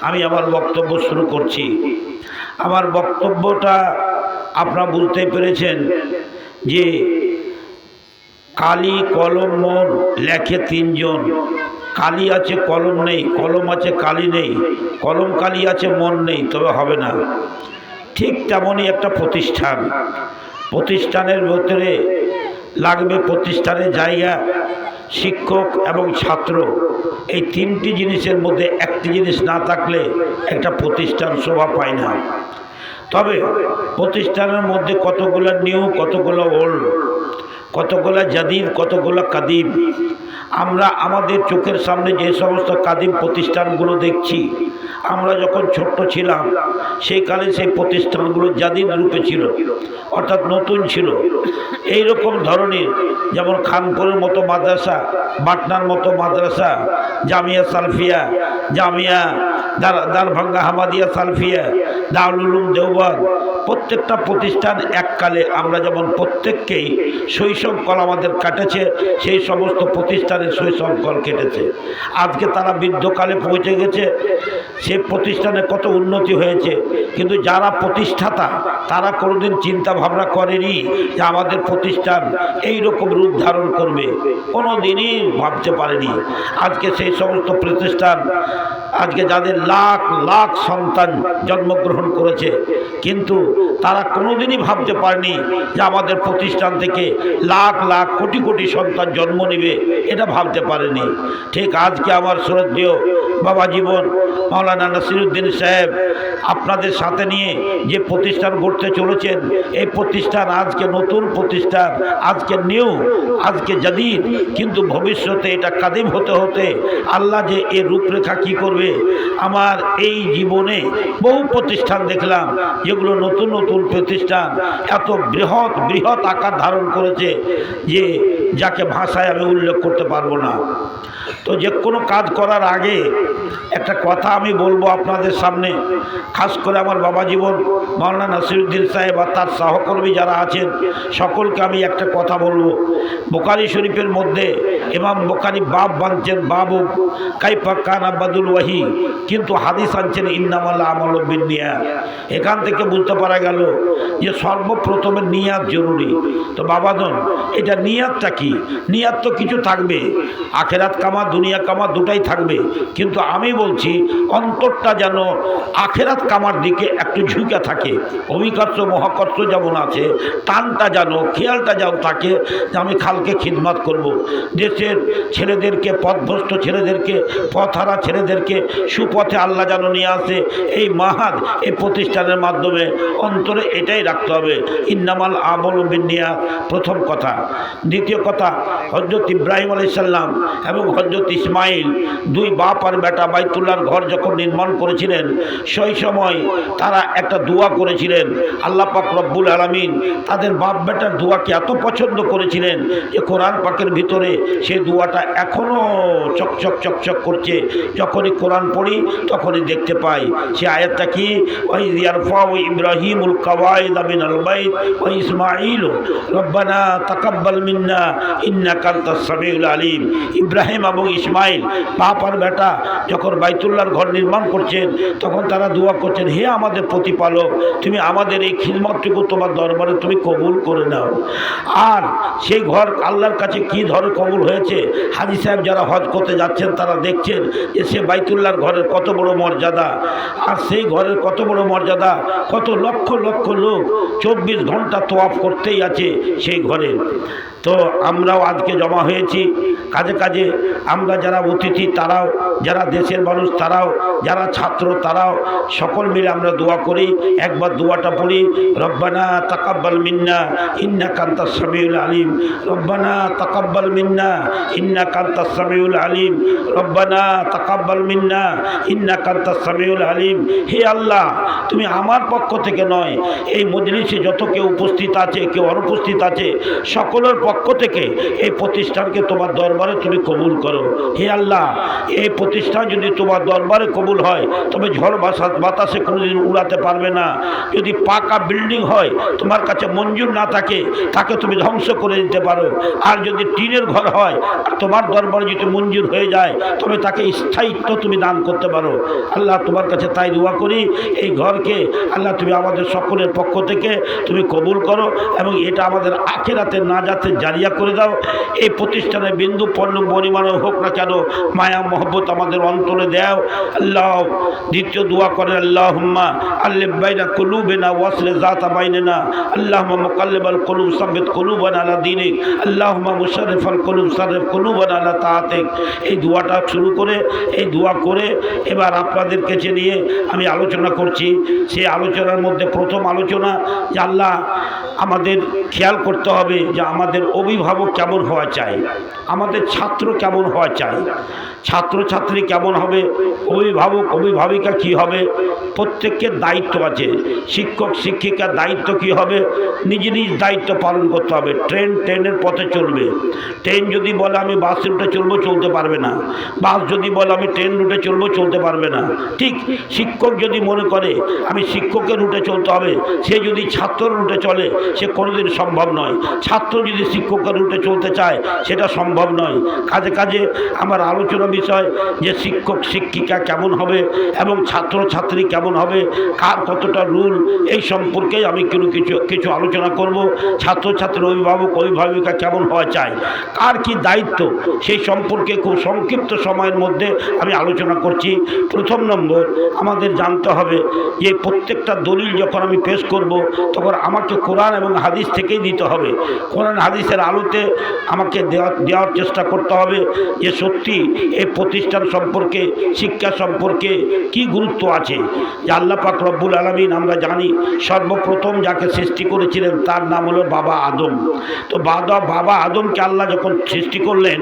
আমি আমার বক্তব্য শুরু করছি। আমার বক্তব্যটা আপনারা বুঝতে পেরেছেন যে কালি, কলম, মন লেখে তিনজন। কালি আছে, কলম নেই। কলম আছে, কালি নেই। কলম, কালি আছে, মন নেই, তবে হবে না। ঠিক তেমনই একটা প্রতিষ্ঠান। প্রতিষ্ঠানের ভেতরে লাগবে প্রতিষ্ঠানের জায়গা। শিক্ষক এবং ছাত্র, এই তিনটি জিনিসের মধ্যে একটি জিনিস না থাকলে একটা প্রতিষ্ঠান শোভা পায় না। তবে প্রতিষ্ঠানের মধ্যে কতগুলো নিউ, কতগুলো ওল্ড, কতগুলো জাদিদ, কতগুলো কাদিম আমরা আমাদের চোখের সামনে যে সমস্ত কাদিম প্রতিষ্ঠানগুলো দেখছি, আমরা যখন ছোট্ট ছিলাম সেই কালে সেই প্রতিষ্ঠানগুলো জাদিন রূপে ছিল, অর্থাৎ নতুন ছিল। এই রকম ধরনের, যেমন খানপুরের মতো মাদ্রাসা, বাটনার মতো মাদ্রাসা, জামিয়া সালফিয়া, জামিয়া দারভাঙ্গা হামাদিয়া সালফিয়া, দারুল উলুম দেওবান প্রত্যেকটা প্রতিষ্ঠান এককালে আমরা যেমন প্রত্যেককেই শৈশবকাল আমাদের কাটেছে, সেই সমস্ত প্রতিষ্ঠানের শৈশবকাল কেটেছে। আজকে তারা বৃদ্ধকালে পৌঁছে গেছে, সে প্রতিষ্ঠানে কত উন্নতি হয়েছে। কিন্তু যারা প্রতিষ্ঠাতা, তারা কোনোদিন চিন্তা ভাবনা করেনি যে আমাদের প্রতিষ্ঠান এই রকম রূপ ধারণ করবে। কোনো দিনই ভাবতে পারেনি। আজকে সেই সমস্ত প্রতিষ্ঠান আজকে যাদের লাখ লাখ সন্তান জন্মগ্রহণ করেছে, কিন্তু তারা কোনোদিনই ভাবতে পারেনি যে আমাদের প্রতিষ্ঠান থেকে লাখ লাখ, কোটি কোটি সন্তান জন্ম নেবে, এটা ভাবতে পারেনি। ঠিক আজকে আমার শ্রদ্ধেয় বাবা জীবন, মাওলানা নাসিরুদ্দিন সাহেব আপনাদের সাথে নিয়ে যে প্রতিষ্ঠান গড়তে চলেছেন, এই প্রতিষ্ঠান আজকে নতুন প্রতিষ্ঠান, আজকে নিউ, আজকে জাদিদ, কিন্তু ভবিষ্যতে এটা কাদিম হতে হতে আল্লাহ যে এর রূপরেখা কি করবে আমার এই জীবনে বহু প্রতিষ্ঠান দেখলাম। যেগুলো নতুন নতুন প্রতিষ্ঠান, এত বৃহৎ বৃহৎ আকার ধারণ করেছে যে যাকে ভাষায় আমি উল্লেখ করতে পারব না। তো যে কোনো কাজ করার আগে একটা কথা আমি বলব আপনাদের সামনে, খাস করে আমার বাবা জীবন, মাওলানা নাসিরুদ্দিন সাহেব আর তার সহকর্মী যারা আছেন, সকলকে আমি একটা কথা বলব। বোকারি শরীফের মধ্যে ইমাম বোকারি বাপ বানছেন, বাবু, কাইফা কান আব্বাদুল ওয়াহি, কিন্তু হাদিস আনছেন ইন্নামাল্লা আমল বিনিয়া এখান থেকে বুঝতে পারা গেল যে সর্বপ্রথমে নিয়াত জরুরি। তো বাবাদন এটা নিয়াতটা কি? নিয়াত তো কিছু থাকবে। আখেরাত কামা, দুনিয়া কামা দুটাই থাকবে। কিন্তু আমি বলছি, অন্তরটা যেন আখেরাত কামার দিকে একটু ঝুঁকে থাকে। অভিকর্ষ, মহাকর্ষ যেমন আছে, টানটা যেন, খেয়ালটা যেন থাকে যে আমি খালকে খিদমাত করব। দেশের ছেলেদেরকে, পথভ্রষ্ট ছেলেদেরকে, পথহারা ছেলেদেরকে, সুপথে আল্লাহ যেন নিয়ে আসে, এই মাহাদ এই প্রতিষ্ঠানের মাধ্যমে অন্তরে এটাই রাখতে হবে। ইন্নামাল আমল বিনিয়া প্রথম কথা। দ্বিতীয় কথা হজরত ইব্রাহিম আলাইসাল্লাম এবং হজরত ইসমাইল, দুই বাপ আর বেটা বাইতুল্লাহর ঘর যখন নির্মাণ করেছিলেন, সেই সময় তারা একটা দোয়া করেছিলেন। আল্লাহ পাক রব্বুল আলমিন তাদের বাপ বেটার দোয়াকে এত পছন্দ করেছিলেন যে কোরআন পাকের ভিতরে সেই দোয়াটা এখনও চকচক চকচক করছে। যখনই কোরআন পড়ি, তখনই দেখতে পাই। সে আয়াতটা কি? ওই ইয়ারফা ওই ইব্রাহিমুল কাওয়াইদ আমিন আল বাইত ওই ইসমাইল রব্বানা তাকাব্বাল মিন্না ইন্না কান্তাস সামিউল আলিম। ইব্রাহিম এবং ইসমাইল বাপ আর বেটা যখন বাইতুল্লাহর ঘর নির্মাণ করছেন, তখন তারা দোয়া করছেন, হে আমাদের প্রতিপালক, তুমি আমাদের এই খিদমতটুকু তোমার দরবারে তুমি কবুল করে নাও। আর সেই ঘর আল্লাহর কাছে কি ধরে কবুল হয়েছে? হাজি সাহেব যারা হজ করতে যাচ্ছেন, তারা দেখছেন যে সে বাইতুল্লাহর ঘরের কত বড় মর্যাদা। আর সেই ঘরের কত বড় মর্যাদা, কত লক্ষ লক্ষ লোক চব্বিশ ঘণ্টা তোয়াফ করতেই আছে সেই ঘরে। তো আমরাও আজকে জমা হয়েছি। কাজে কাজে আমরা যারা অতিথি, তারাও যারা দেশের মানুষ, তারাও, যারা ছাত্র, তারাও সকল মিলে আমরা দোয়া করি। একবার দোয়াটা পড়ি রব্বানা তাকাব্বাল মিন্না ইন্না কান্তা সামিউল আলিম। রব্বানা তাকাব্বাল মিন্না ইন্না কান্তা সামিউল আলিম। রব্বানা তাকাব্বাল মিন্না ইন্না কান্তা সামিউল আলিম। হে আল্লাহ, তুমি আমার পক্ষ থেকে নয়, এই মজলিসে যত কেউ উপস্থিত আছে, কেউ অনুপস্থিত আছে, সকলের পক্ষ থেকে এই প্রতিষ্ঠানকে তোমার দরবারে তুমি কবুল করো। হে আল্লাহ, এই প্রতিষ্ঠান যদি তোমার দরবারে কবুল হয়, তবে ঝড় বাসা বাতাসে কোনোদিন উড়াতে পারবে না। যদি পাকা বিল্ডিং হয়, তোমার কাছে মঞ্জুর না থাকে, তাকে তুমি ধ্বংস করে দিতে পারো। আর যদি টিনের ঘর হয় তোমার দরবারে যদি মঞ্জুর হয়ে যায়, তবে তাকে স্থায়িত্ব তুমি দান করতে পারো। আল্লাহ তোমার কাছে তাই দোয়া করি, এই ঘরকে আল্লাহ তুমি আমাদের সকলের পক্ষ থেকে তুমি কবুল করো এবং এটা আমাদের আখেরাতে না যাতে জারিয়া করে দাও। এই প্রতিষ্ঠানে বিন্দু পণ্য, পরিমাণও হোক না কেন, মায়া, মহব্বত আমাদের অন্তরে দেও। আল্লাহ, দ্বিতীয় দোয়া করেন আল্লাহ হুম্মা আল্লে বাইনা কুলুবেনা ওয়াসলে জাতা বাইনেনা। আল্লাহ মুকাল্লিবাল কুলুব, সাব্বিত কুলুবানা আলা দিনিক। আল্লাহুম্মা মুশাররিফাল কুলুব সাররিফ কুলুবানা আলা তাহাতে এই দোয়াটা শুরু করে, এই দোয়া করে এবার আপনাদের কাছে নিয়ে আমি আলোচনা করছি। সেই আলোচনার মধ্যে প্রথম আলোচনা যে আল্লাহ, আমাদের খেয়াল করতে হবে যে আমাদের অভিভাবক কেমন হওয়া চাই, আমাদের ছাত্র কেমন হওয়া চাই। ছাত্রছাত্রী কেমন হবে? অভিভাবক, অভিভাবিকা কি হবে? প্রত্যেকের দায়িত্ব আছে। শিক্ষক, শিক্ষিকার দায়িত্ব কি হবে? নিজ নিজ দায়িত্ব পালন করতে হবে। ট্রেন ট্রেনের পথে চলবে। ট্রেন যদি বলে আমি বাস রুটে চলবো, চলতে পারবে না। বাস যদি বলে আমি ট্রেন রুটে চলবো, চলতে পারবে না। ঠিক শিক্ষক যদি মনে করে আমি শিক্ষকের রুটে চলতে হবে, সে যদি ছাত্র রুটে চলে, সে কোনোদিন সম্ভব নয়। ছাত্র যদি শিক্ষকের রুটে চলতে চায়, সেটা সম্ভব নয়। কাজে কাজে আমার আলোচনা বিষয় যে শিক্ষক, শিক্ষিকা কেমন হবে এবং ছাত্র ছাত্রী কেমন হবে, কার কতটা রুল, এই সম্পর্কে আমি কিছু কিছু কিছু আলোচনা করব। ছাত্রছাত্রী, অভিভাবক, অভিভাবিকা কেমন হওয়া চায় কার কি দায়িত্ব, সেই সম্পর্কে খুব সংক্ষিপ্ত সময়ের মধ্যে আমি আলোচনা করছি। প্রথম নম্বর, আমাদের জানতে হবে যে প্রত্যেকটা দলিল যখন আমি পেশ করব, তখন আমাকে কোরআন এবং হাদিস থেকেই দিতে হবে। কোরআন, হাদিসের আলোতে আমাকে দেওয়া, দেওয়ার চেষ্টা করতে হবে যে সত্যি এই প্রতিষ্ঠান সম্পর্কে, শিক্ষা সম্পর্কে কি গুরুত্ব আছে? যে আল্লাহ পাক রব্বুল আলমিন আমরা জানি, সর্বপ্রথম যাকে সৃষ্টি করেছিলেন তার নাম হলো বাবা আদম। তো বাবা বাবা আদমকে আল্লাহ যখন সৃষ্টি করলেন,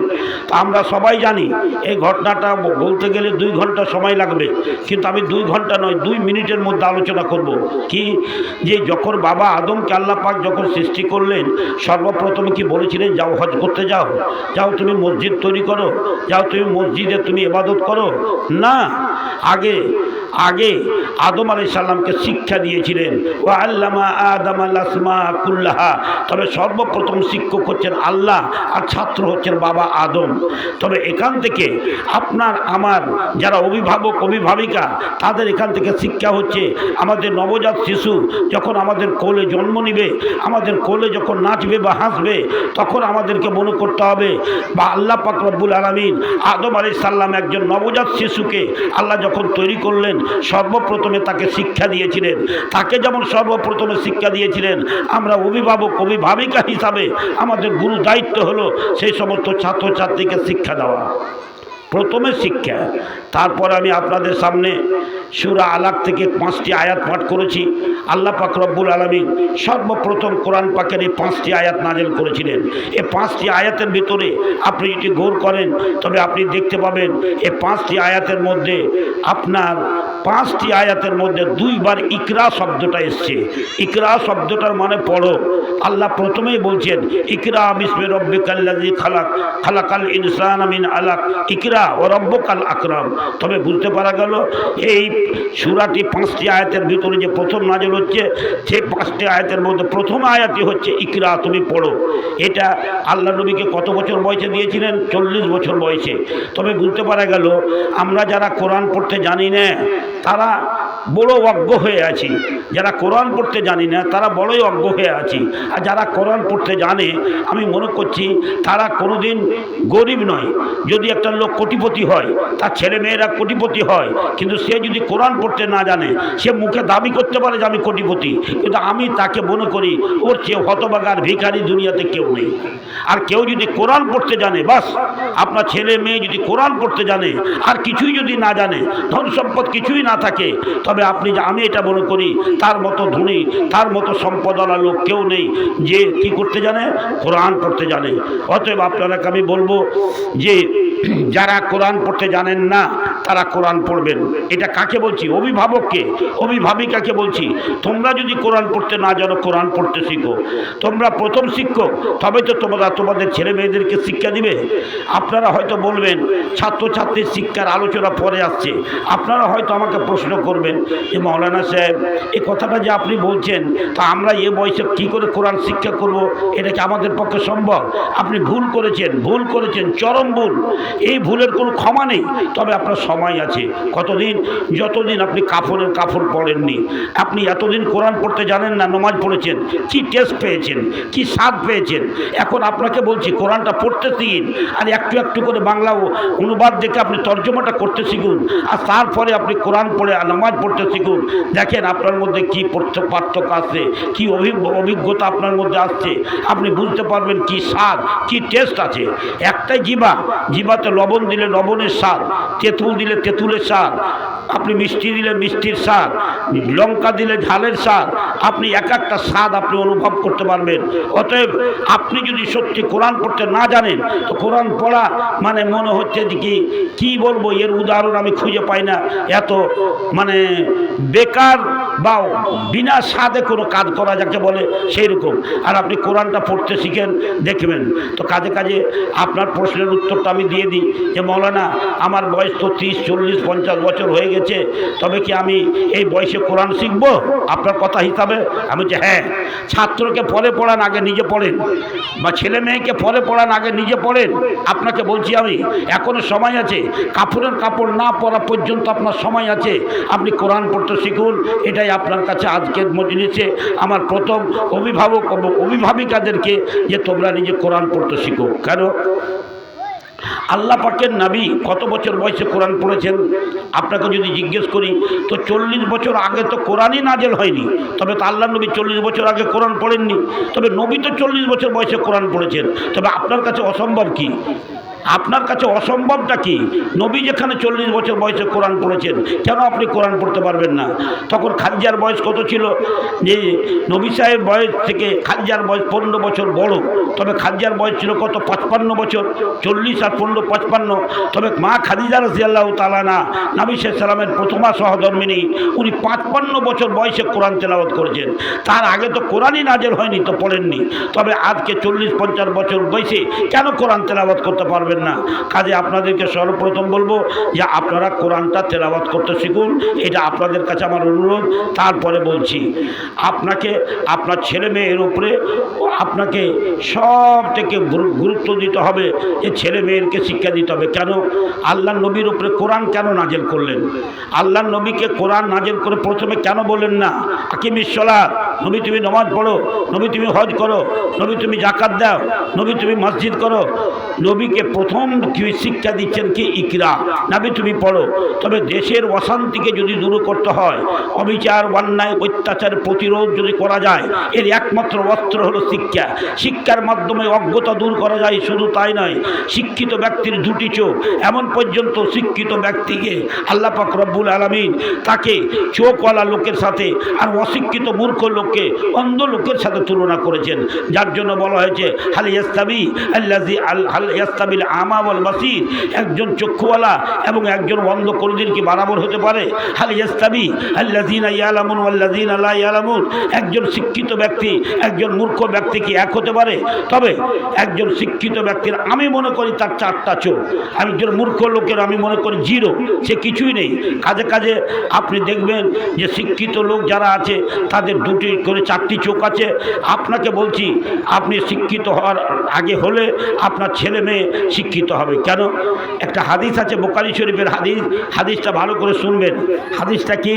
তা আমরা সবাই জানি, এই ঘটনাটা বলতে গেলে দুই ঘণ্টা সময় লাগবে। কিন্তু আমি দুই ঘণ্টা নয়, দুই মিনিটের মধ্যে আলোচনা করব। কি? যে যখন বাবা আদমকে আল্লাহ পাক যখন সৃষ্টি করলেন, সর্বপ্রথম কি বলেছিলেন, যাও হজ করতে যাও। যাও তুমি মসজিদ তৈরি করো, যাও তুমি মসজিদে তুমি এবাদত করো? না। আগে আগে আদম আলাই সাল্লামকে শিক্ষা দিয়েছিলেন। ও আল্লামা আদম আল্লাসমা কুল্লাহা। তবে সর্বপ্রথম শিক্ষক হচ্ছেন আল্লাহ আর ছাত্র হচ্ছেন বাবা আদম। তবে এখান থেকে আপনার, আমার যারা অভিভাবক, অভিভাবিকা, তাদের এখান থেকে শিক্ষা হচ্ছে, আমাদের নবজাত শিশু যখন আমাদের কোলে জন্ম নিবে, আমাদের কোলে যখন নাচবে বা হাসবে, তখন আমাদেরকে মনে করতে হবে, বা আল্লাহ পাক রব্বুল আলমিন আদম আলি সাল্লাম একজন নবজাত শিশুকে আল্লাহ যখন তৈরি করলেন সর্বপ্রথমে তাকে শিক্ষা দিয়েছিলেন। তাকে যেমন সর্বপ্রথমে শিক্ষা দিয়েছিলেন, আমরা অভিভাবক, অভিভাবিকা হিসাবে আমাদের গুরু দায়িত্ব হলো সেই সমস্ত ছাত্রছাত্রীকে শিক্ষা দেওয়া। প্রথমে শিক্ষা। তারপর আমি আপনাদের সামনে সুরা আলাক থেকে পাঁচটি আয়াত পাঠ করেছি। আল্লাহ পাক রব্বুল আলমী সর্বপ্রথম কোরআন পাকের এই পাঁচটি আয়াত নাজেল করেছিলেন। এই পাঁচটি আয়াতের ভিতরে আপনি যদি গৌর করেন, তবে আপনি দেখতে পাবেন এই পাঁচটি আয়াতের মধ্যে আপনার পাঁচটি আয়াতের মধ্যে দুইবার ইকরা শব্দটা এসছে। ইকরা শব্দটার মানে পড়ো। আল্লাহ প্রথমেই বলছেন, ইকরা বিস্মে রব্বিকাল্লাজি খালাক, খালাকাল ইনসান আমিন আলাক। ইকরা ও রব্বকাল আকরাম। তবে বুঝতে পারা গেল, এই সুরাটি পাঁচটি আয়াতের ভিতরে যে প্রথম নাজল হচ্ছে, সেই পাঁচটি আয়াতের মধ্যে প্রথম আয়াতই হচ্ছে ইকরা, তুমি পড়ো। এটা আল্লাহ নবীকে কত বছর বয়সে দিয়েছিলেন? চল্লিশ বছর বয়সে। তবে বুঝতে পারা গেল, আমরা যারা কোরআন পড়তে জানি না, তারা বড় অজ্ঞ হয়ে আছি। যারা কোরআন পড়তে জানি না, তারা বড়ই অজ্ঞ হয়ে আছি। আর যারা কোরআন পড়তে জানে, আমি মনে করছি তারা কোনোদিন গরিব নয়। যদি একটা লোক কোটিপতি হয়, তার ছেলে মেয়েরা কোটিপতি হয়, কিন্তু সে যদি কোরআন পড়তে না জানে, সে মুখে দাবি করতে পারে যে আমি কোটিপতি, কিন্তু আমি তাকে মনে করি ওর চেয়ে হতবাগার ভিখারি দুনিয়াতে কেউ নেই। আর কেউ যদি কোরআন পড়তে জানে, বাস, আপনার ছেলে মেয়ে যদি কোরআন পড়তে জানে, আর কিছুই যদি না জানে, ধন সম্পদ কিছুই না থাকে, তবে আপনি যে আমি এটা মনে করি, তার মতো ধনী, তার মতো সম্পদওয়ালা লোক কেউ নেই, যে কি করতে জানে? কোরআন পড়তে জানে। অতএব আপনারাকে আমি বলব যে, যারা কোরআন পড়তে জানেন না। তারা কোরআন পড়বেন। এটা কাকে বলছি? অভিভাবককে। অভিভাবিকাকে বলছি? তোমরা যদি কোরআন পড়তে না জানো, কোরআন পড়তে শিখো। তোমরা প্রথম শিক্ষক তবে তো তোমরা তোমাদের ছেলে মেয়েদেরকে শিক্ষা দিবে। আপনারা হয়তো বলবেন, ছাত্রছাত্রীর শিক্ষার আলোচনা পরে আসছে। আপনারা হয়তো আমাকে প্রশ্ন করবেন যে, মৌলানা সাহেব এই কথাটা যে আপনি বলছেন, তা আমরা এ বয়সে কী করে কোরআন শিক্ষা করব? এটা কি আমাদের পক্ষে সম্ভব? আপনি ভুল করেছেন ভুল করেছেন, চরম ভুল। এই ভুলের কোনো ক্ষমা নেই। তবে আপনার সময় আছে। কতদিন? যতদিন আপনি কাপড়ের কাপড় পড়েননি। আপনি এতদিন কোরআন পড়তে জানেন না, নমাজ পড়েছেন। কি টেস্ট পেয়েছেন? কি স্বাদ পেয়েছেন? এখন আপনাকে বলছি, কোরআনটা পড়তে শিখুন আর একটু একটু করে বাংলা অনুবাদ দেখে আপনি তর্জমাটা করতে শিখুন আর তারপরে আপনি কোরআন পড়ে আর নামাজ পড়তে শিখুন। দেখেন আপনার মধ্যে কী পার্থ- পার্থক্য আসছে কী অভি- অভিজ্ঞতা আপনার মধ্যে আসছে। আপনি বুঝতে পারবেন কি স্বাদ, কি টেস্ট আছে। একটাই জিবা জিবাতে লবণ দিলে লবণের স্বাদ, তেঁতুল দিলে তেঁতুলের স্বাদ, আপনি মিষ্টি দিলে মিষ্টির স্বাদ, লঙ্কা দিলে ঝালের স্বাদ, আপনি এক একটা স্বাদ আপনি অনুভব করতে পারবেন। অতএব আপনি যদি সত্যি কোরআন পড়তে না জানেন, তো কোরআন পড়া মানে মনে হচ্ছে কি, কী বলব? এর উদাহরণ আমি খুঁজে পাই না। এত মানে বেকার বা বিনা স্বাদে কোনো কাজ করা যাকে বলে সেই রকম আর আপনি কোরআনটা পড়তে শিখেন, দেখবেন। তো কাজে কাজে আপনার প্রশ্নের উত্তরটা আমি দিয়ে দিই যে, মৌলানা, আমার বয়স তো তিরিশ, চল্লিশ, পঞ্চাশ বছর হয়ে গেছে, তবে কি আমি এই বয়সে কোরআন শিখব? আপনার কথা হিসাবে আমি যে হ্যাঁ। ছাত্রকে পরে পড়ান, আগে নিজে পড়েন। বা ছেলে মেয়েকে পরে পড়ান, আগে নিজে পড়েন। আপনাকে বলছি আমি এখনও সময় আছে। কাপড়ের কাপড় না পরা পর্যন্ত আপনার সময় আছে। আপনি কোরআন পড়তে শিখুন এটাই আপনার কাছে আজকের মজলিসে। আমার প্রথম অভিভাবক এবং অভিভাবিকাদেরকে যে তোমরা নিজে কোরআন পড়তে শিখো। কেন? আল্লাহ পাকের নাবি কত বছর বয়সে কোরআন পড়েছেন? আপনাকে যদি জিজ্ঞেস করি, তো চল্লিশ বছর আগে তো কোরআনই নাজেল হয়নি। তবে তো আল্লাহ নবী চল্লিশ বছর আগে কোরআন পড়েননি। তবে নবী তো চল্লিশ বছর বয়সে কোরআন পড়েছেন। তবে আপনার কাছে অসম্ভব কি? আপনার কাছে অসম্ভবটা কি? নবী যেখানে চল্লিশ বছর বয়সে কোরআন পড়েছেন, কেন আপনি কোরআন পড়তে পারবেন না? তখন খাদিজার বয়স কত ছিল? যে নবী সাহেব বয়স থেকে খাদিজার বয়স পনেরো বছর বড়, তবে খাদিজার বয়স ছিল কত? পঁচপান্ন বছর। চল্লিশ আর পনেরো, পঁচপান্ন। তবে মা খাদিজা রাজিয়াল্লাহ তালানা নবী সালামের প্রথমা সহধর্মিনী, উনি পাঁচপান্ন বছর বয়সে কোরআন তেলাওয়াত করেছেন। তার আগে তো কোরআনই নাজেল হয়নি, তো পড়েননি। তবে আজকে চল্লিশ, পঞ্চাশ বছর বয়সে কেন কোরআন তেলাওয়াত করতে পারবেন না। কাজে আপনাদেরকে সর্বপ্রথম বলব যে আপনারা কোরআনটা তেলাওয়াত করতে শিখুন, এটা আপনাদের কাছে আমার অনুরোধ। তারপরে বলছি, আপনাকে, আপনার ছেলে মেয়ের উপরে আপনাকে সব থেকে গুরুত্ব দিতে হবে যে ছেলে মেয়েরকে শিক্ষা দিতে হবে। কেন? আল্লাহ নবীর উপরে কোরআন কেন নাজেল করলেন? আল্লাহ নবীকে কোরআন নাজেল করে প্রথমে কেন বললেন না? আকিমিসলা নবী তুমি নমাজ পড়ো, নবী তুমি হজ করো, নবী তুমি জাকাত দাও, নবী তুমি মসজিদ করো। নবীকে প্রথম শিক্ষা দিচ্ছেন কি? ইকরা। নবী তুমি পড়ো। তবে দেশের অশান্তিকে যদি দূর করতে হয়, অবিচার, অন্যায়, অত্যাচার প্রতিরোধ যদি করা যায়, এর একমাত্র অস্ত্র হলো শিক্ষা। শিক্ষার মাধ্যমে অজ্ঞতা দূর করা যায় শুধু তাই নয়, শিক্ষিত ব্যক্তির দুটি চোখ, এমন পর্যন্ত শিক্ষিত ব্যক্তিকে আল্লাহ পাক রব্বুল আলমিন তাকে চোখওয়ালা লোকের সাথে আর অশিক্ষিত মূর্খ লোককে অন্ধ লোকের সাথে তুলনা করেছেন। যার জন্য বলা হয়েছে, হাল ইয়াস্তাবি আল্লাজি আল, হাল ইয়াস্তাবিল আমা একজন চক্ষুওয়ালা এবং একজন অন্ধ কোনদিন কি বারাবর হতে পারে? হাল ইয়াস্তাবি আল্লাজিনা ইয়ালামুন ওয়াল্লাজিনা লা ইয়ালামুন। একজন শিক্ষিত ব্যক্তি, একজন মূর্খ ব্যক্তি কি এক হতে পারে? তবে একজন শিক্ষিত ব্যক্তির আমি মনে করি তার চারটা চোখ। একজন মূর্খ লোকের আমি মনে করি জিরো। সে কিছুই নেই। কাজে কাজে আপনি দেখবেন যে শিক্ষিত লোক যারা আছে, তাদের দুটি করে চারটি চোখ আছে। আপনাকে বলছি, আপনি শিক্ষিত হওয়ার আগে হলে আপনার ছেলে মেয়ে শিক্ষিত হবে। কেন? একটা হাদিস আছে, বোকারি শরীফের হাদিস। হাদিসটা ভালো করে শুনবেন। হাদিসটা কি?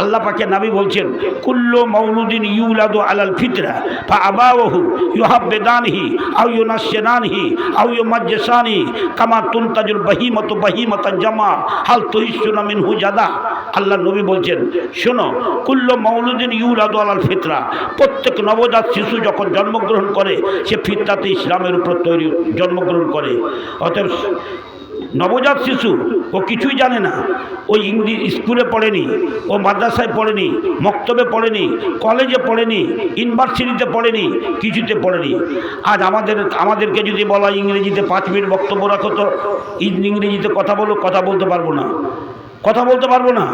আল্লাহ পাকে নাবি বলছেন, কুল্লো মৌলুদ্দিন ইউলাদু আলাল ফিতরা ফা আবাহু ইউহাব্বেদানহি আউ ইউনাসেনানহি আউ ইউমাজ্জেসানি কামা তুনতাজুল বাহিমত বাহিমতান জামা, হাল তহিসুনা মিনহু জাদা। আল্লাহ নবী বলছেন, শোনো, কুল্ল মৌলুদ্দিন ইউলাদু আলাল ফিতরা প্রত্যেক নবজাত শিশু যখন জন্মগ্রহণ করে, সে ফিতরাতে ইসলামের উপর তৈরি জন্মগ্রহণ করে। অতএব নবজাত শিশু ও কিছুই জানে না। ও ইংলিশ স্কুলে পড়েনি, ও মাদ্রাসায় পড়েনি, মক্তবে পড়েনি, কলেজে পড়েনি, ইউনিভার্সিটিতে পড়েনি, কিছুতে পড়েনি। আজ আমাদের, আমাদেরকে যদি বলা ইংরেজিতে পাঁচ মিনিট বক্তব্য রাখো তো ইংরেজিতে কথা বলো, কথা বলতে পারব না। কথা বলতে পারব না।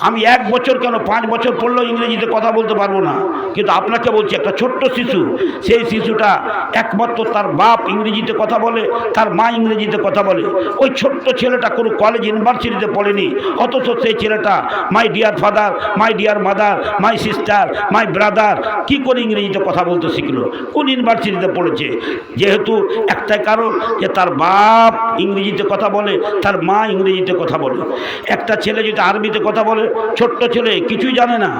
আমি এক বছর কেন পাঁচ বছর পড়লেও ইংরেজিতে কথা বলতে পারব না? কিন্তু আপনাকে বলছি, একটা ছোট্ট শিশু, সেই শিশুটা একমাত্র তার বাপ ইংরেজিতে কথা বলে, তার মা ইংরেজিতে কথা বলে। ওই ছোট্ট ছেলেটা কোনো কলেজ ইউনিভার্সিটিতে পড়েনি, অথচ সেই ছেলেটা my dear father my dear mother my sister my brother কি করে ইংরেজিতে কথা বলতে শিখলো? কোন ইউনিভার্সিটিতে পড়েছে? যেহেতু একটাই কারণ যে তার বাপ ইংরেজিতে কথা বলে, তার মা ইংরেজিতে কথা বলে। একটা ছেলে যদি আরবিতে কথা বলে ছোট্ট ছেলে, কিছুই জানে না।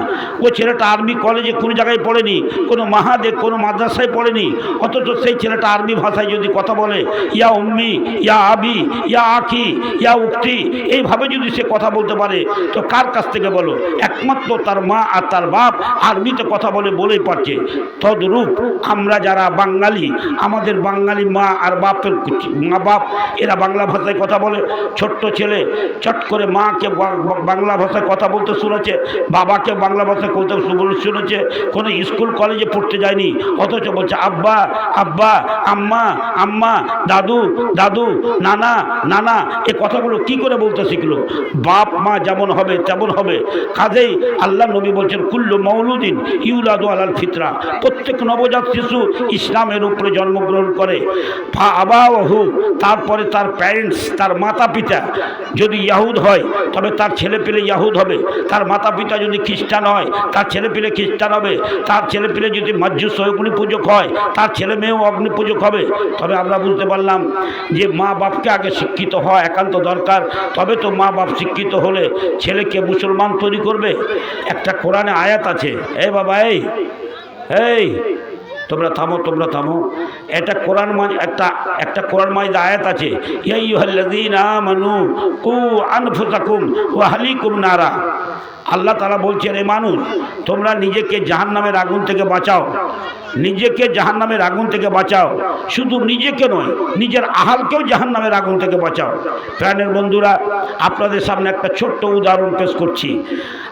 ওই ছেলেটা আরবি কলেজে কোনো জায়গায় পড়েনি, কোনো মাহাদে, কোনো মাদ্রাসায় পড়েনি। অথচ সেই ছেলেটা আরবি ভাষায় যদি কথা বলে, ইয়া উম্মি, ইয়া আবি, ইয়া আখি, ইয়া উক্তি এইভাবে যদি সে কথা বলতে পারে, তো কার কাছ থেকে বলো? একমাত্র তার মা আর তার বাপ আরবিতে কথা বলে বলেই পারছে। তদরূপ আমরা যারা বাঙালি, আমাদের বাঙালি মা আর বাপের মা বাপ, এরা বাংলা ভাষায় কথা বলে। ছোট্ট ছেলে, চট করে মাকে বাংলা ভাষায় কথা বলতে শুনেছে, বাবাকে বাংলা বলতে শু- শুনেছে, কোনো স্কুল, কলেজে পড়তে যায়নি, অথচ বলছে, আব্বা আব্বা, আম্মা আম্মা, দাদু দাদু, নানা নানা। এ কথাগুলো কি করে বলতে শিখলো? বাপ, মা যেমন হবে, তেমন হবে। কাজেই আল্লাহ নবী বলছেন, কুল্লু মৌলুদ্দিন ইউলাদু আলাল ফিতরা। প্রত্যেক নবজাত শিশু ইসলামের উপরে জন্মগ্রহণ করে। ফা আবাহু তারপরে তার প্যারেন্টস, তার মাতা পিতা যদি ইয়াহুদ হয়, তবে তার ছেলে পেলে ইয়াহুদ হবে। তার মাতা পিতা যদি খ্রিস্টান হয়, তার ছেলে পিলে খ্রিস্টান হবে। তার ছেলে পিলে যদি মাজুস অগ্নি পূজক হয়, তার ছেলে মেয়েও অগ্নি পূজক হবে। তবে আমরা বুঝতে পারলাম যে মা বাপকে আগে শিক্ষিত হওয়া একান্ত দরকার। তবে তো মা বাপ শিক্ষিত হলে ছেলেকে মুসলমান তৈরি করবে। একটা কোরআনে আয়াত আছে, এ বাবা, এই এই তোমরা থামো তোমরা থামো। এটা কোরআন মাঝ একটা একটা কোরআন মাঝ আয়াত আছে। ইয়াইয়ুহাল্লাযীনা আমানু কু আনফুসাকুম ওয়া হালিকুম নারা। আল্লাহ তাআলা বলছেন এই মানুষ, তোমরা নিজেকে জাহান্নামের আগুন থেকে বাঁচাও। নিজেকে জাহান্নামের আগুন থেকে বাঁচাও। শুধু নিজেকে নয়, নিজের আহালকেও জাহান্নামের আগুন থেকে বাঁচাও। প্রাণের বন্ধুরা, আপনাদের সামনে একটা ছোট্ট উদাহরণ পেশ করছি।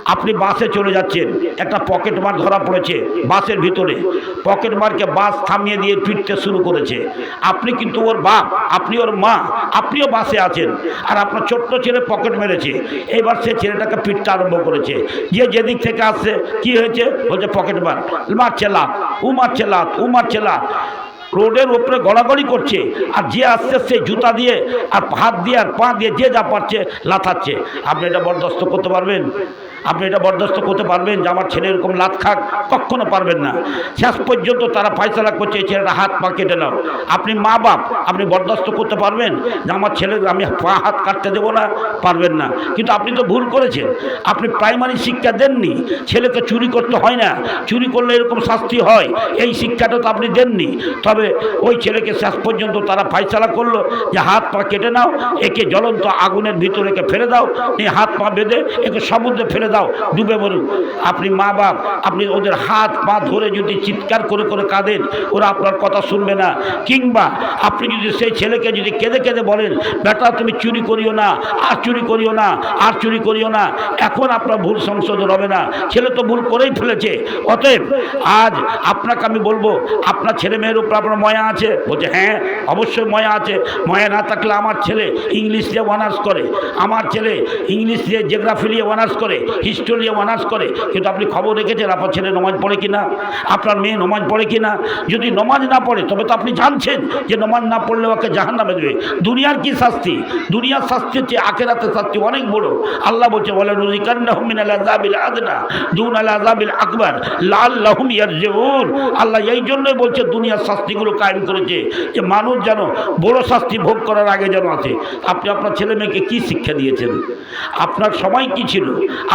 আপনি বাসে চলে যাচ্ছেন, একটা পকেট মার ধরা পড়েছে বাসের ভিতরে। পকেট মারকে বাস থামিয়ে দিয়ে ফিরতে শুরু করেছে। আপনি কিন্তু ওর বাপ, আপনি ওর মা, আপনিও বাসে আছেন। আর আপনার ছোট্ট ছেলে পকেট মেরেছে। এবার সে ছেলেটাকে পিটতে আরম্ভ করেছে। যে যেদিক থেকে আসছে, কি হয়েছে? বলছে, পকেট মার। মারছে লাত ও মারছে লাত ও মারছে লাত রোডের উপরে গড়াগড়ি করছে, আর যে আসছে সে জুতা দিয়ে, আর হাত দিয়ে, আর পা দিয়ে যে যা পারছে লাথাচ্ছে। আপনি এটা বরদাস্ত করতে পারবেন? আপনি এটা বরদাস্ত করতে পারবেন যে আমার ছেলে এরকম লাত খাক? কখনো পারবেন না। শেষ পর্যন্ত তারা ফয়সলা করছে, এই ছেলেটা হাত পা কেটে নাও। আপনি মা বাপ, আপনি বরদাস্ত করতে পারবেন? যে আমার ছেলের আমি পা হাত কাটতে দেবো না? পারবেন না। কিন্তু আপনি তো ভুল করেছেন। আপনি প্রাইমারি শিক্ষা দেননি। ছেলেকে চুরি করতে হয় না। চুরি করলে এরকম শাস্তি হয়। এই শিক্ষাটা তো আপনি দেননি। তবে ওই ছেলেকে শেষ পর্যন্ত তারা ফাইসলা করল যে হাত পা কেটে নাও, একে জ্বলন্ত আগুনের ভিতরে একে ফেলে দাও নিয়ে হাত পা বেঁধে একে সমুদ্রে ফেলে দাও, ডুবে মরুন আপনি মা বাপ, আপনি ওদের হাত পা ধরে যদি চিৎকার করে করে কাঁদেন, ওরা আপনার কথা শুনবে না। কিংবা আপনি যদি সেই ছেলেকে যদি কেঁদে কেঁদে বলেন, বেটা, তুমি চুরি করিও না, আর চুরি করিও না, আর চুরি করিও না, এখন আপনার ভুল সংশোধন হবে না। ছেলে তো ভুল করেই ফেলেছে। অতএব আজ আপনাকে আমি বলব, আপনার ছেলে মেয়ের উপর আপনার ময়া আছে? বলছে হ্যাঁ অবশ্যই ময়া আছে। ময়া না থাকলে আমার ছেলে ইংলিশ দিয়ে অনার্স করে। আমার ছেলে ইংলিশ দিয়ে জিওগ্রাফি নিয়ে অনার্স করে হিস্টোরি নিয়ে অনার্স করে। কিন্তু আপনি খবর রেখেছেন, আপনার ছেলে নমাজ পড়ে কি না আপনার মেয়ে নমাজ পড়ে কি না যদি নমাজ না পড়ে, তবে তো আপনি জানছেন যে নমাজ না পড়লে ওকে জাহান নামে দেবে। দুনিয়ার কি শাস্তি? দুনিয়ার শাস্তি হচ্ছে আখেরাতের শাস্তি অনেক বড়। আল্লাহ বলছে বলে আদনা আকবার লাল্লাহুম ইয়ারজিউন। আল্লাহ এই জন্যই বলছে, দুনিয়ার শাস্তিগুলো কায়েম করেছে যে মানুষ যেন বড় শাস্তি ভোগ করার আগে যেন আছে। আপনি আপনার ছেলে মেয়েকে কী শিক্ষা দিয়েছেন? আপনার সময় কি ছিল?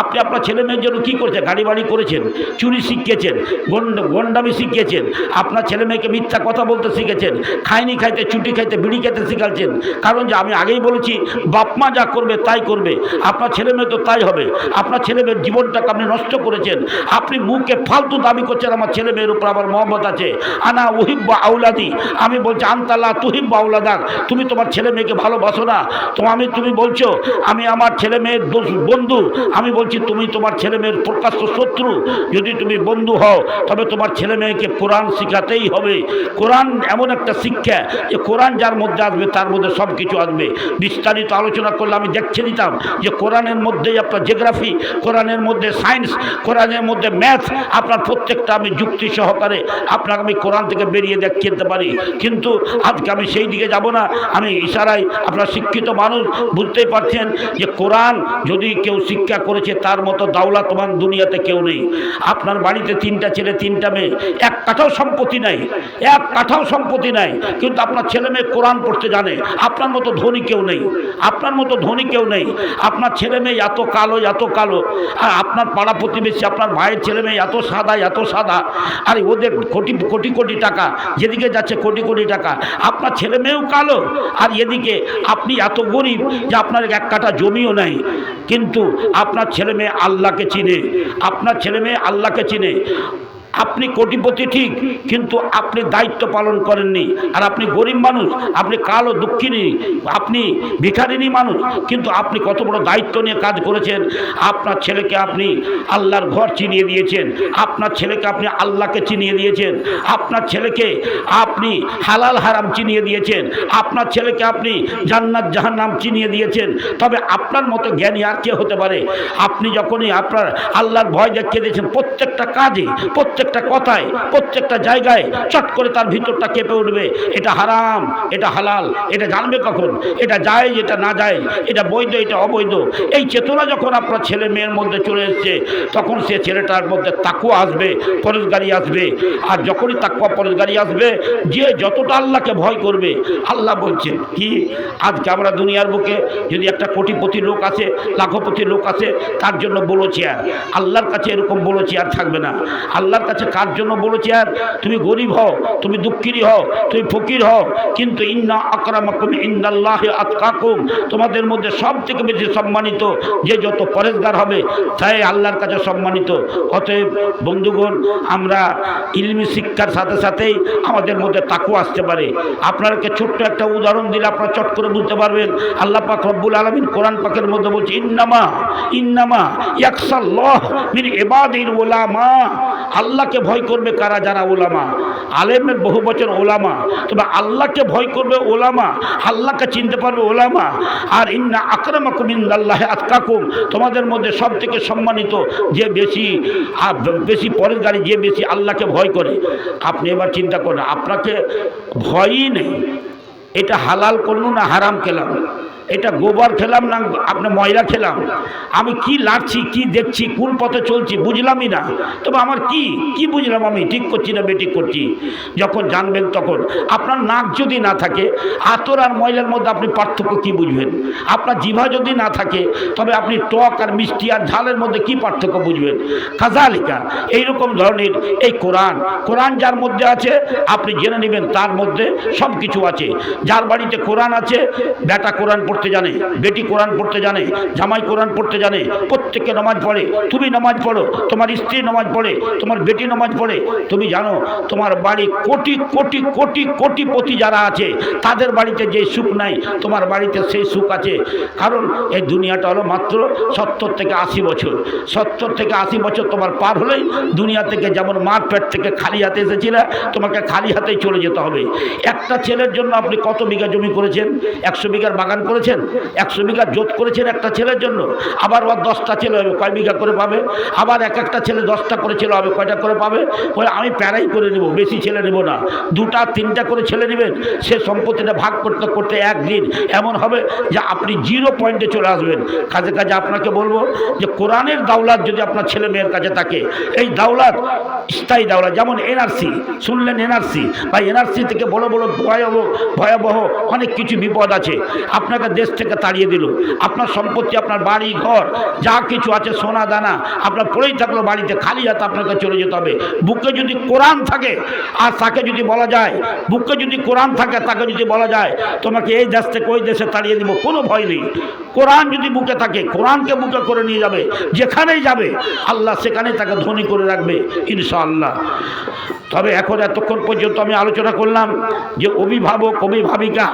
আপনি আপনার ছেলে মেয়ের জন্য কী করেছেন? গাড়ি বাড়ি করেছেন? চুরি শিখিয়েছেন? গন্ড, গন্ডামি শিখিয়েছেন? আপনার ছেলে মেয়েকে মিথ্যা কথা বলতে শিখেছেন? খাইনি খাইতে, চুটি খাইতে, বিড়ি খাইতে শিখাচ্ছেন? কারণ যে আমি আগেই বলেছি, বাপ মা যা করবে তাই করবে। আপনার ছেলে মেয়ে তো তাই হবে। আপনার ছেলে মেয়ের জীবনটাকে আপনি নষ্ট করেছেন। আপনি মুখে ফালতু দাবি করছেন, আমার ছেলে মেয়ের উপর আমার মহব্বত আছে। আনা ওহিব্বা আউলাদি। আমি বলছি আন্তাল্লাহ তুহিম বাউলাদার তুমি তোমার ছেলে মেয়েকে ভালোবাসো না। তো আমি, তুমি বলছো, আমি আমার ছেলে মেয়ের বন্ধু। আমি বলছি, তুমি তোমার ছেলে মেয়ের প্রকাশ্য শত্রু। যদি তুমি বন্ধু হও, তবে তোমার ছেলে মেয়েকে কোরআন শিখাতেই হবে। কোরআন এমন একটা শিক্ষা, যে কোরআন যার মধ্যে আসবে, তার মধ্যে সব কিছু আসবে। বিস্তারিত আলোচনা করলে আমি দেখছে দিতাম যে কোরআনের মধ্যেই আপনার জিওগ্রাফি, কোরআনের মধ্যে সায়েন্স, কোরআনের মধ্যে ম্যাথ, আপনার প্রত্যেকটা আমি যুক্তি সহকারে আপনাকে আমি কোরআন থেকে বেরিয়ে দেখিয়ে দিতে পারি। কিন্তু আজকে আমি সেই দিকে যাব না। আমি ইশারায় আপনার শিক্ষিত মানুষ, বুঝতেই পারছেন যে কোরআন যদি কেউ শিক্ষা করেছে, তার মতো দাওলাতমান দুনিয়াতে কেউ নেই। আপনার বাড়িতে তিনটা ছেলে, তিনটা মেয়ে, এক কাঠাও সম্পত্তি নাই, এক কাঠাও সম্পত্তি নাই। কিন্তু আপনার ছেলে মেয়ে কোরআন পড়তে জানে, আপনার মতো ধনী কেউ নেই, আপনার মতো ধনী কেউ নেই। আপনার ছেলে মেয়ে এত কালো এত কালো, আর আপনার পাড়া প্রতিবেশী, আপনার ভাইয়ের ছেলে মেয়ে এত সাদা এত সাদা, আর ওদের কোটি কোটি কোটি টাকা যেদিকে যাচ্ছে কোটি কোটি টাকা। আপনার ছেলে মেয়েও কালো, আর এদিকে আপনি এত গরিব যে আপনার এক কাটা জমিও নাই। কিন্তু আপনার ছেলে মেয়ে আল্লাহকে চিনে, আপনার ছেলে মেয়ে আল্লাহকে চিনে। আপনি কোটিপতি ঠিক, কিন্তু আপনি দায়িত্ব পালন করেননি। আর আপনি গরিব মানুষ, আপনি কালো দুঃখিনী, আপনি ভিখারিনী মানুষ, কিন্তু আপনি কত বড় দায়িত্ব নিয়ে কাজ করেছেন। আপনার ছেলেকে আপনি আল্লাহর ঘর চিনিয়ে দিয়েছেন, আপনার ছেলেকে আপনি আল্লাহকে চিনিয়ে দিয়েছেন, আপনার ছেলেকে আপনি হালাল হারাম চিনিয়ে দিয়েছেন, আপনার ছেলেকে আপনি জান্নাত জাহান্নাম চিনিয়ে দিয়েছেন। তবে আপনার মতো জ্ঞানী আর কে হতে পারে? আপনি যখনই আপনার আল্লাহর ভয় দেখিয়ে দিয়েছেন, প্রত্যেকটা কাজে প্রত্যেকটা কথায়, প্রত্যেকটা জায়গায় চট করে তার ভিতরটা কেঁপে উঠবে। এটা হারাম, এটা হালাল, এটা জানবে কখন? এটা যায়, এটা না যায়, এটা বৈধ, এটা অবৈধ। এই চেতনা যখন আপনার ছেলে মেয়ের মধ্যে চলে এসছে, তখন সে ছেলেটার মধ্যে তাকুয়া আসবে পরেশগারি আসবে। আর যখনই তাকুয়া পরেশগারি আসবে, যে যতটা আল্লাহকে ভয় করবে, আল্লাহ বলছেন কি? আজকে আমরা দুনিয়ার বুকে যদি একটা কোটিপতি লোক আছে লাখপতি লোক আছে তার জন্য বলো চেয়ার। আল্লাহর কাছে এরকম বলো চেয়ার থাকবে না। আল্লাহর কাছে কার জন্য বলো আর তুমি গরিব হও, তুমি দুঃখিনী হও, তুমি ফকির হও, কিন্তু ইন্না আকরামাকুম ইন্দাল্লাহ আতকাকুম, তোমাদের মধ্যে সব থেকে বেশি সম্মানিত যে যত পরেশগার হবে, তাই আল্লাহর কাছে সম্মানিত। অতএব বন্ধুগণ, আমরা ইলমি শিক্ষার সাথে সাথেই আমাদের মধ্যে তাকু আসতে পারে। আপনাকে ছোট্ট একটা উদাহরণ দিলে আপনারা চট করে বুঝতে পারবেন। আল্লাহ পাক রব্বুল আলমিন কোরআন পাকের মধ্যে বলছে, ইন্নামা ইন্নামা ইয়াকসাল্লাহ মিন ইবাদিল ওলামা আল্লাহকে ভয় করবে কারা? যারা ওলামা। আলেমের বহু বছর ওলামা। তবে আল্লাহকে ভয় করবে ওলামা। আল্লাহকে চিনতে পারবে ওলামা। আর ইন্না আকরামাকুম ইন্দাল্লাহ আতকাকুম। তোমাদের মধ্যে সব থেকে সম্মানিত যে বেশি বেশি পরের গাড়ি যে বেশি আল্লাহকে ভয় করে। আপনি এবার চিন্তা করেন, আপনাকে ভয়ই নেই। এটা হালাল করলুম না হারাম খেলাম। এটা গোবর খেলাম না, আপনি ময়লা খেলাম। আমি কি লাড়ছি কি দেখছি, কোন পথে চলছি বুঝলামই না। তবে আমার কি কি বুঝলাম আমি? ঠিক করছি না, বেঠিক করছি? যখন জানবেন তখন। আপনার নাক যদি না থাকে, আতর আর ময়লার মধ্যে আপনি পার্থক্য কি বুঝবেন? আপনার জিভা যদি না থাকে, তবে আপনি টক আর মিষ্টি আর ঝালের মধ্যে কি পার্থক্য বুঝবেন? কাজালিকা এইরকম ধরনের এই কোরআন কোরআন যার মধ্যে আছে, আপনি জেনে নেবেন, তার মধ্যে সব কিছু আছে। যার বাড়িতে কোরআন আছে, বেটা কোরআন পড়তে জানে, বেটি কোরআন পড়তে জানে, জামাই কোরআন পড়তে জানে, প্রত্যেকে নামাজ পড়ে, তুমি নামাজ পড়ো, তোমার স্ত্রী নামাজ পড়ে, তোমার বেটি নামাজ পড়ে, তুমি জানো, তোমার বাড়ি কোটি কোটি কোটি কোটি কোটিপতি যারা আছে, তাদের বাড়িতে যে সুখ নাই, তোমার বাড়িতে সেই সুখ আছে। কারণ এই দুনিয়াটা হলো মাত্র সত্তর থেকে আশি বছর। সত্তর থেকে আশি বছর তোমার পার হলেই দুনিয়া থেকে যেমন মার থেকে খালি হাতে এসেছিলে, তোমাকে খালি হাতেই চলে যেতে হবে। একটা ছেলের জন্য আপনি কত বিঘা জমি করেছেন? একশো বিঘার বাগান করেছেন? একশো বিঘা জোত করেছেন একটা ছেলের জন্য। আবার ওর দশটা ছেলে হবে, কয় বিঘা করে পাবে? আবার এক একটা ছেলে দশটা করে ছেলে হবে, কয়টা করে পাবে? বলে আমি প্যারাই করে নেব, বেশি ছেলে নেব না। দুটা, তিনটা করে ছেলে নেবেন, সে সম্পত্তিটা ভাগ করতে করতে একদিন এমন হবে যে আপনি জিরো পয়েন্টে চলে আসবেন। কাজে কাজে আপনাকে বলব যে কোরআনের দাওলাত যদি আপনার ছেলে মেয়ের কাছে থাকে, এই দাওলাত স্থায়ী দাওলাত, যেমন এনআরসি, শুনলেন এনআরসি? বা এনআরসি থেকে বড় বড় ভয়াবহ ভয়াবহ অনেক কিছু বিপদ আছে। আপনাকে দেশ থেকে তাড়িয়ে দিল। আপনার সম্পত্তি, আপনার বাড়ি, ঘর, যা কিছু আছে, সোনা, দানা, আপনার পড়েই থাকল বাড়িতে, খালি হাতে আপনাকে চলে যেতে হবে। বুকে যদি কোরআন থাকে, আর তাকে যদি বলা যায়, বুকে যদি কোরআন থাকে, তাকে যদি বলা যায়, তোমাকে এই দেশ থেকে ওই দেশে তাড়িয়ে দিব, কোনো ভয় নেই। কোরআন যদি বুকে থাকে, কোরআনকে বুকে করে নিয়ে যাবে, যেখানেই যাবে, আল্লাহ সেখানেই তাকে ধনী করে রাখবে, ইনশাআল্লাহ। তবে এখন এতক্ষণ পর্যন্ত আমি আলোচনা করলাম যে অভিভাবক, অভিভাবিকা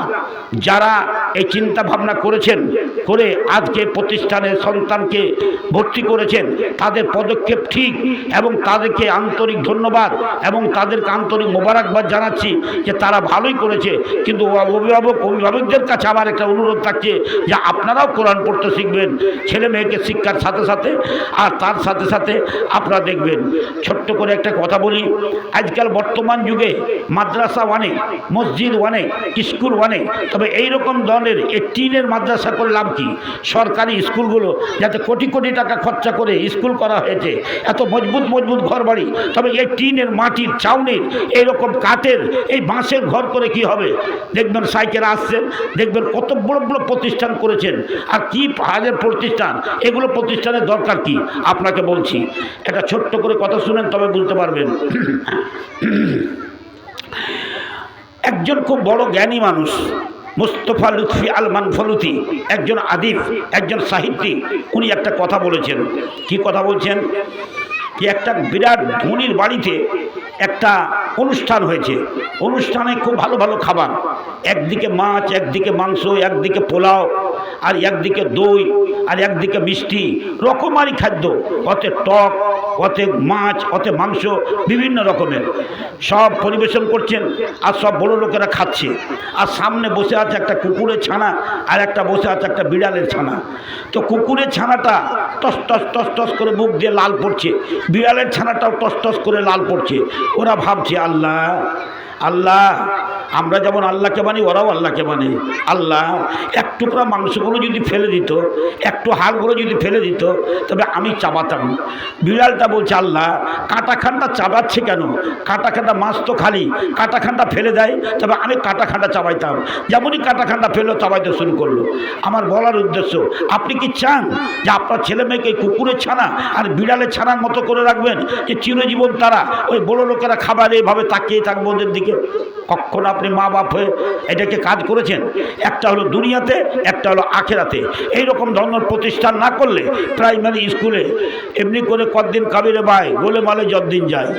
যারা এই চিন্তা ভাবনা করেছেন করে আজকে প্রতিষ্ঠানের সন্তানকে ভর্তি করেছেন। তাদের পদক্ষেপ ঠিক এবং তাদেরকে আন্তরিক ধন্যবাদ এবং তাদেরকে আন্তরিক মোবারকবাদ জানাচ্ছি যে তারা ভালোই করেছে। কিন্তু অভিভাবক, অভিভাবকদের কাছে আমার একটা অনুরোধ থাকছে যে আপনারাও কোরআন পড়তে শিখবেন, ছেলে মেয়েকে শিক্ষার সাথে সাথে আর তার সাথে সাথে আপনারা দেখবেন। ছোট্ট করে একটা কথা বলি, আজকাল বর্তমান যুগে মাদ্রাসা অনেক মসজিদ অনেক স্কুল অনেক তবে এই রকম ধরনের এই টিনের মাদ্রাসা করে লাভ কি? সরকারি স্কুলগুলো যাতে কোটি কোটি টাকা খরচা করে স্কুল করা হয়েছে। এত মজবুত মজবুত ঘর বাড়ি তবে এই টিনের মাটির, চাউনির, এইরকম কাঠের, এই বাঁশের ঘর করে কি হবে? দেখবেন সাইকেল আসছেন, দেখবেন কত বড় বড় প্রতিষ্ঠান করেছেন। আর কি হাজার প্রতিষ্ঠান? এগুলো প্রতিষ্ঠানের দরকার কি? আপনাকে বলছি এটা ছোট্ট করে কথা শুনেন, তবে বুঝতে পারবেন। একজন খুব বড় জ্ঞানী মানুষ মুস্তফা লুৎফি আল মানফলুতি একজন আদিব, একজন সাহিত্যিক, উনি একটা কথা বলেছেন। কি কথা বলছেন? যে একটা বিরাট ধনির বাড়িতে একটা অনুষ্ঠান হয়েছে। অনুষ্ঠানে খুব ভালো ভালো খাবার। একদিকে মাছ, একদিকে মাংস, একদিকে পোলাও আর একদিকে দই, আর একদিকে মিষ্টি, রকমারি খাদ্য, অতে টক, অতে মাছ, অতে মাংস, বিভিন্ন রকমের। সব পরিবেশন করছেন আর সব বড় লোকেরা খাচ্ছে। আর সামনে বসে আছে একটা কুকুরের ছানা আর একটা বসে আছে একটা বিড়ালের ছানা। তো কুকুরের ছানাটা টস টস টস টস করে মুখ দিয়ে লাল পড়ছে। বিড়ালের ছানাটাও টস টস করে লাল পড়ছে। ওরা ভাবছে, আল্লাহ আল্লাহ আমরা যেমন আল্লাহকে মানি, ওরাও আল্লাহকে মানে। আল্লাহ এক টুকরা মাংসগুলো যদি ফেলে দিত, একটু হাড়গুলো যদি ফেলে দিত, তবে আমি চাবাতাম। বিড়ালটা বলছে, আল্লাহ কাটা খানটা চাবাচ্ছে কেন? কাটা খানটা মাছ তো খালি কাটা খানটা ফেলে দেয়, তবে আমি কাটা খানটা চাবাইতাম। যেমনই কাটা খানটা ফেলল, চাবাইতে শুরু করল। আমার বলার উদ্দেশ্য, আপনি কি চান যে আপনার ছেলে মেয়েকে কুকুরের ছানা আর বিড়ালের ছানার মতো করে রাখবেন? যে চিরজীবন তারা, ওই বড় লোকেরা খাবার এইভাবে তাকিয়ে থাকবে ওদের দিকে? কখন আপনি মা বাপ হয়ে এটাকে কাজ করেছেন। একটা হলো দুনিয়াতে, একটা হলো আখেরাতে। এই রকম ধরনের প্রতিষ্ঠান না করলে প্রাইমারি স্কুলে এমনি করে কদিন কাবিরে ভাই? গোলে মালে যতদিন যায়।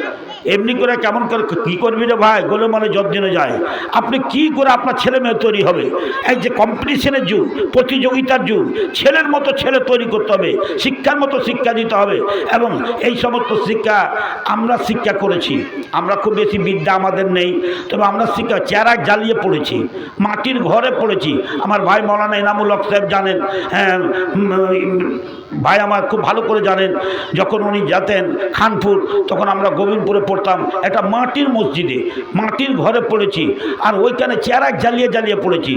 এমনি করে কেমন করে কী করবি রে ভাই? গোলে মালে যতদিনে যায়। আপনি কি করে আপনার ছেলে মেয়ে তৈরি হবে? এই যে কম্পিটিশনের যুগ, প্রতিযোগিতার যুগ, ছেলের মতো ছেলে তৈরি করতে হবে, শিক্ষার মতো শিক্ষা দিতে হবে এবং এই সমস্ত শিক্ষা আমরা শিক্ষা করেছি। আমরা খুব বেশি বিদ্যা আমাদের নেই, তবে আমরা শিক্ষা চেরা জ্বালিয়ে পড়েছি মাটির ঘরে পড়েছি। আমার ভাই মৌলানা ইনামুল হক সাহেব জানেন হ্যাঁ ভাই আমার খুব ভালো করে জানেন, যখন উনি যেতেন খানপুর, তখন আমরা গোবিন্দপুরে পড়তাম একটা মাটির মসজিদে, মাটির ঘরে পড়েছি, আর ওইখানে চেরাক জ্বালিয়ে জ্বালিয়ে পড়েছি।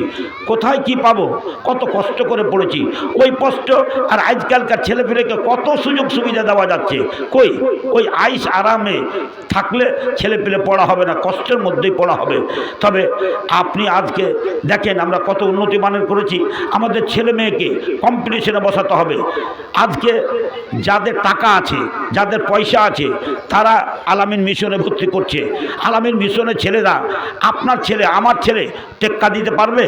কোথায় কি পাবো? কত কষ্ট করে পড়েছি। ওই কষ্ট আর আজকালকার ছেলেপেলেকে কত সুযোগ সুবিধা দেওয়া যাচ্ছে। কই? ওই আইস আরামে থাকলে ছেলেপেলে পড়া হবে না, কষ্টের মধ্যেই পড়া হবে। তবে আপনি আজকে দেখেন আমরা কত উন্নতি মানের করেছি। আমাদের ছেলে মেয়েকে কম্পিটিশনে বসাতে হবে। আজকে যাদের টাকা আছে, যাদের পয়সা আছে, তারা আলামিন মিশনে ভর্তি করছে। আলামিন মিশনের ছেলেরা, আপনার ছেলে, আমার ছেলে টেক্কা দিতে পারবে?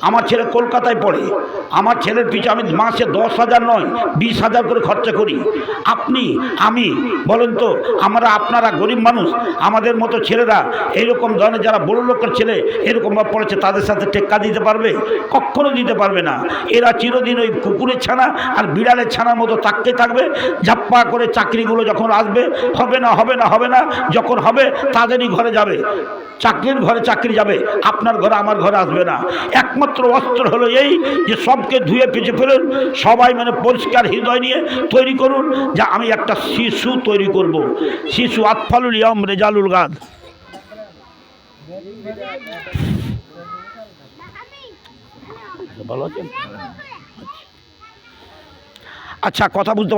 আমার ছেলে কলকাতায় পড়ে। আমার ছেলের পিছু আমি মাসে দশ হাজার নয়, বিশ হাজার করে খরচা করি। আপনি, আমি, বলেন তো, আমরা আপনারা গরিব মানুষ, আমাদের মতো ছেলেরা এইরকম ধরনের যারা বড় লোকের ছেলে এরকমভাবে পড়েছে, তাদের সাথে টেক্কা দিতে পারবে? কখনো দিতে পারবে না। এরা চিরদিন ওই কুকুরের ছানা আর বিড়ালের ছানার মতো তাকতে থাকবে। ঝাপ্পা করে চাকরিগুলো যখন আসবে, হবে না হবে না হবে না, যখন হবে, তাদেরই ঘরে যাবে। চাকরির ঘরে চাকরি যাবে, আপনার ঘরে আমার ঘরে আসবে না। একমাত্র অস্ত্র হলো এই যে সবকে ধুয়ে পিছে ফেলুন, সবাই মানে পরিষ্কার হৃদয় নিয়ে তৈরি করুন, যে আমি একটা শিশু তৈরি করব। শিশু আতফালুল ইয়ম রেজালুল গাদ আচ্ছা কথা বুঝতে